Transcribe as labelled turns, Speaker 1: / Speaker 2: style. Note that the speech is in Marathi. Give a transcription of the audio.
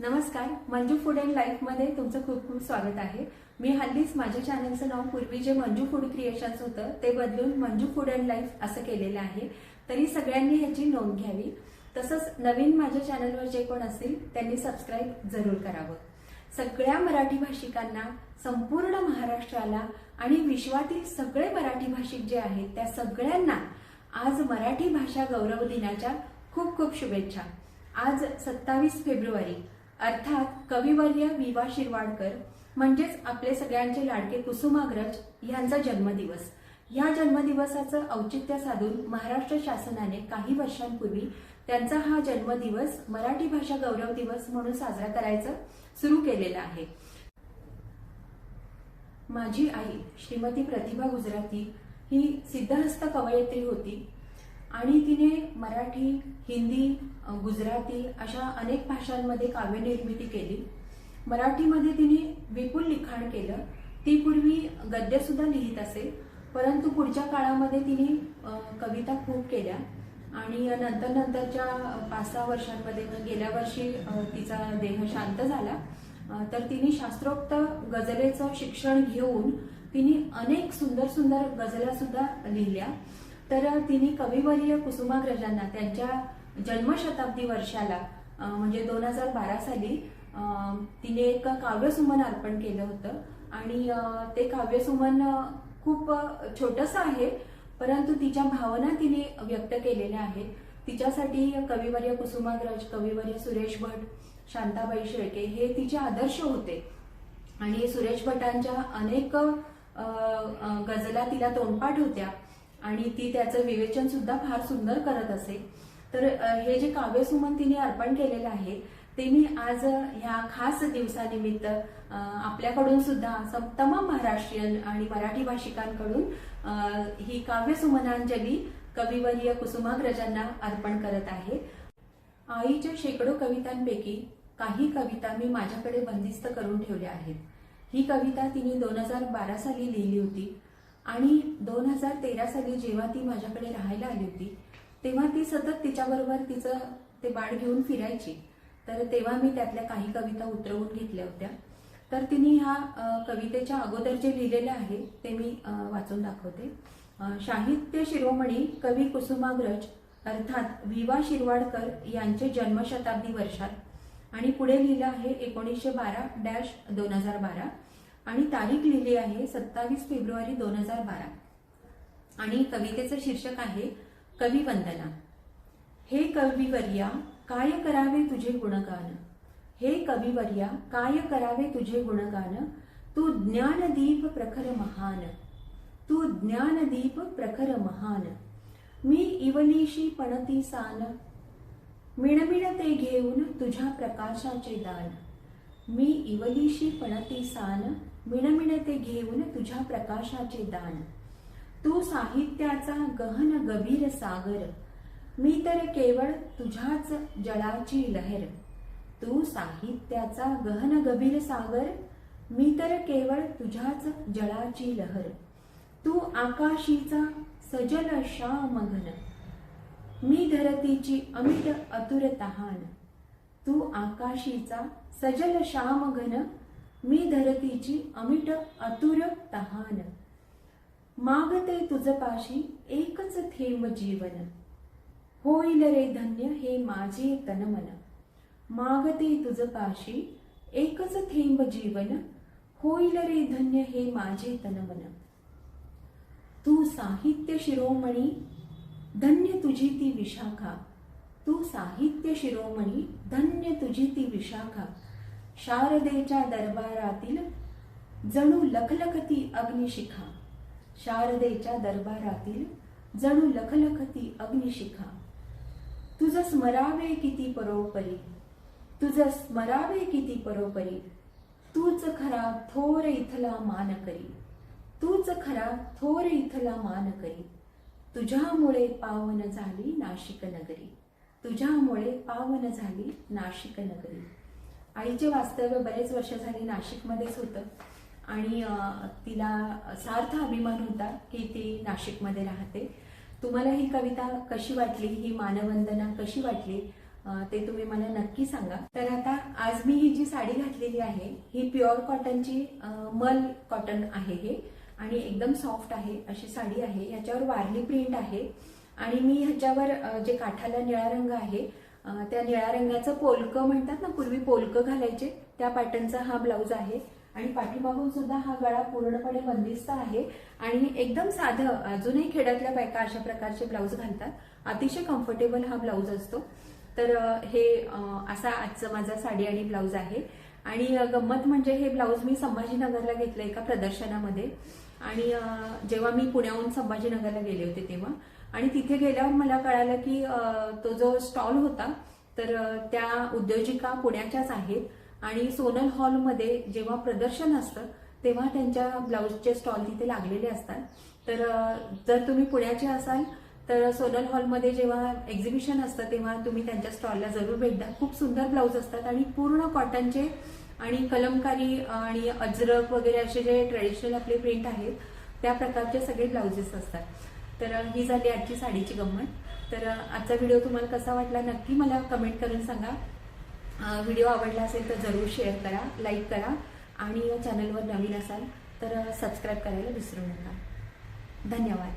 Speaker 1: नमस्कार मंजू फूड अँड लाईफमध्ये तुमचं खूप खूप स्वागत आहे. मी हल्लीच माझ्या चॅनलचं नाव पूर्वी जे मंजू फूड क्रिएशन्स होतं ते बदलून मंजू फूड अँड लाईफ असं केलेलं आहे. तरी सगळ्यांनी ह्याची नोंद घ्यावी. तसंच नवीन माझ्या चॅनलवर जे कोण असतील त्यांनी सबस्क्राईब जरूर करावं. सगळ्या मराठी भाषिकांना संपूर्ण महाराष्ट्राला आणि विश्वातील सगळे मराठी भाषिक जे आहेत त्या सगळ्यांना आज मराठी भाषा गौरव दिनाच्या खूप खूप शुभेच्छा. आज सत्तावीस फेब्रुवारी अर्थात कविवर्य विवा शिरवाडकर म्हणजेच आपले सगळ्यांचे लाडके कुसुमाग्रज यांचा जन्मदिवस. या जन्मदिवसाचं औचित्य साधून महाराष्ट्र शासनाने काही वर्षांपूर्वी त्यांचा हा जन्मदिवस मराठी भाषा गौरव दिवस म्हणून साजरा करायचं सुरू केलेलं आहे. माझी आई श्रीमती प्रतिभा गुजराती ही सिद्धहस्त कवयित्री होती. आणि तिने मराठी हिंदी गुजराती अशा अनेक भाषांमध्ये काव्यनिर्मिती केली. मराठीमध्ये तिने विपुल लिखाण केलं. ती पूर्वी गद्यसुद्धा लिहित असे परंतु पुढच्या काळामध्ये तिने कविता खूप केल्या. आणि नंतर नंतरच्या पाच सहा वर्षांमध्ये गेल्या वर्षी तिचा देह शांत झाला. तर तिने शास्त्रोक्त गझलेचं शिक्षण घेऊन तिने अनेक सुंदर सुंदर गझला सुद्धा लिहिल्या. तर तिने कविवर्य कुसुमाग्रजांना त्यांच्या जन्मशताब्दी वर्षाला म्हणजे दोन हजार बारा साली तिने एक काव्यसुमन अर्पण केलं होतं. आणि ते काव्यसुमन खूप छोटंसं आहे परंतु तिच्या भावना तिने व्यक्त केलेल्या आहेत. तिच्यासाठी कविवर्य कुसुमाग्रज कविवर्य सुरेश भट शांताबाई शेळके हे तिचे आदर्श होते. आणि सुरेश भटांच्या अनेक गजला गझला तिला तोंडपाठ होत्या. आणि ती त्याचं विवेचन सुद्धा फार सुंदर करत असे. तर हे जे काव्यसुमन तिने अर्पण केलेलं आहे ते मी आज ह्या खास दिवसानिमित्त आपल्याकडून सुद्धा तमाम महाराष्ट्रीयन आणि मराठी भाषिकांकडून ही काव्यसुमनांजली कविवर्य कुसुमाग्रजांना अर्पण करत आहे. आईच्या शेकडो कवितांपैकी काही कविता मी माझ्याकडे बंदिस्त करून ठेवल्या आहेत. ही कविता तिने दोन हजार बारा साली लिहिली होती. आणि दोन हजार तेरा साली जेव्हा ती माझ्याकडे राहायला आली होती तेव्हा ती सतत तिच्याबरोबर तिचं ते बाळ घेऊन फिरायची. तर तेव्हा मी त्यातल्या काही कविता उतरवून घेतल्या होत्या. तर तिने ह्या कवितेच्या अगोदर जे लिहिलेलं आहे ते मी वाचून दाखवते. साहित्य शिरोमणी कवी कुसुमाग्रज अर्थात विवा शिरवाडकर यांचे जन्मशताब्दी वर्षात आणि पुढे लिहिलं आहे एकोणीसशे बारा डॅश दोन हजार बारा. आणि तारीख लिहिली आहे सत्तावीस फेब्रुवारी दोन हजार बारा. आणि कवितेचं शीर्षक आहे कविवंदना हे कविवर्या काय करावे तुझे गुणगान? हे कविवर्या काय करावे तुझे गुणगान? तू ज्ञानदीप प्रखर महान. तू ज्ञानदीप प्रखर महान. मी इवलीशी पणती सान. मिणमिण ते घेऊन तुझ्या प्रकाशाचे दान. मी इवलीशी पणती सान. मिणमिणते घेऊन तुझ्या प्रकाशाचे दान. तू साहित्याचा गहन गभीर सागर. मी तर केवळ तुझ्याच जळाची लहर. तू साहित्याचा गहन गभीर सागर. मी तर केवळ तुझ्याच जळाची लहर. तू आकाशीचा सजल श्यामघन मी धरतीची अमिट अतुर तहान. तू आकाशीचा सजल श्यामघन मी धरतीची अमिट अतुर तहान. मागते तुझपाशी एकच थेंब जीवन. होईल रे धन्य हे माझे तनमन. मागते तुझपाशी एकच थेंब जीवन. होईल रे धन्य हे माझे तनमन. तू साहित्य शिरोमणी धन्य तुझी ती विशाखा. तू साहित्य शिरोमणी धन्य तुझी ती विशाखा. शारदेच्या दरबारातील जणू लखलखती अग्निशिखा. शारदेच्या दरबारातील जणू लखलखती अग्निशिखा. तुझं स्मरावे किती परोपरी. तुझं स्मरावे किती परोपरी. तूच खरा थोर इथला मान करी तूच खरा थोर इथला मान करी तुझ्यामुळे पावन झाली नाशिक नगरी तुझ्यामुळे पावन झाली नाशिक नगरी आईचे वास्तव्य बरेच वर्ष झाली नाशिकमध्येच होतं. आणि तिला सार्थ अभिमान होता की ती नाशिकमध्ये राहते. तुम्हाला ही कविता कशी वाटली? ही मानवंदना कशी वाटली? ते तुम्ही मला नक्की सांगा. तर आता आज मी ही जी साडी घातलेली आहे ही प्युअर कॉटनची मल कॉटन आहे हे. आणि एकदम सॉफ्ट आहे अशी साडी आहे. याच्यावर वारली प्रिंट आहे. आणि मी ह्याच्यावर जे काठाला निळा रंग आहे त्या निळ्या रंगाचं पोलकं म्हणतात ना पूर्वी पोलकं घालायचे. त्या पॅटर्नचा हा ब्लाऊज आहे. आणि पाठीमागून सुद्धा हा गळा पूर्णपणे बंदिस्त आहे. आणि एकदम साधं अजूनही खेड्यातल्या बायका अशा प्रकारचे ब्लाऊज घालतात. अतिशय कम्फर्टेबल हा ब्लाऊज असतो. तर हे असा आजचं माझा साडी आणि ब्लाऊज आहे. आणि गंमत म्हणजे हे ब्लाऊज मी संभाजीनगरला घेतलं एका प्रदर्शनामध्ये. आणि जेव्हा मी पुण्याहून संभाजीनगरला गेले होते तेव्हा आणि तिथे गेल्यावर मला कळालं की तो जो स्टॉल होता तर त्या उद्योजिका पुण्याच्याच आहेत. आणि सोनल हॉलमध्ये जेव्हा प्रदर्शन असतं तेव्हा त्यांच्या ब्लाऊजचे स्टॉल तिथे लागलेले असतात. तर जर तुम्ही पुण्याचे असाल तर सोनल हॉलमध्ये जेव्हा एक्झिबिशन असतं तेव्हा तुम्ही त्यांच्या स्टॉलला जरूर भेट द्या. खूप सुंदर ब्लाऊज असतात आणि पूर्ण कॉटनचे आणि कलमकारी आणि अजरक वगैरे असे जे ट्रेडिशनल आपले प्रिंट आहेत त्या प्रकारचे सगळे ब्लाउजेस असतात. तर ही झाली आजची साडीची गंमत. तर आजचा व्हिडिओ तुम्हाला कसा वाटला नक्की मला कमेंट करून सांगा. व्हिडिओ आवडला असेल तर जरूर शेअर करा लाईक करा आणि चॅनलवर नवीन असाल तर सबस्क्राईब करायला विसरू नका. धन्यवाद.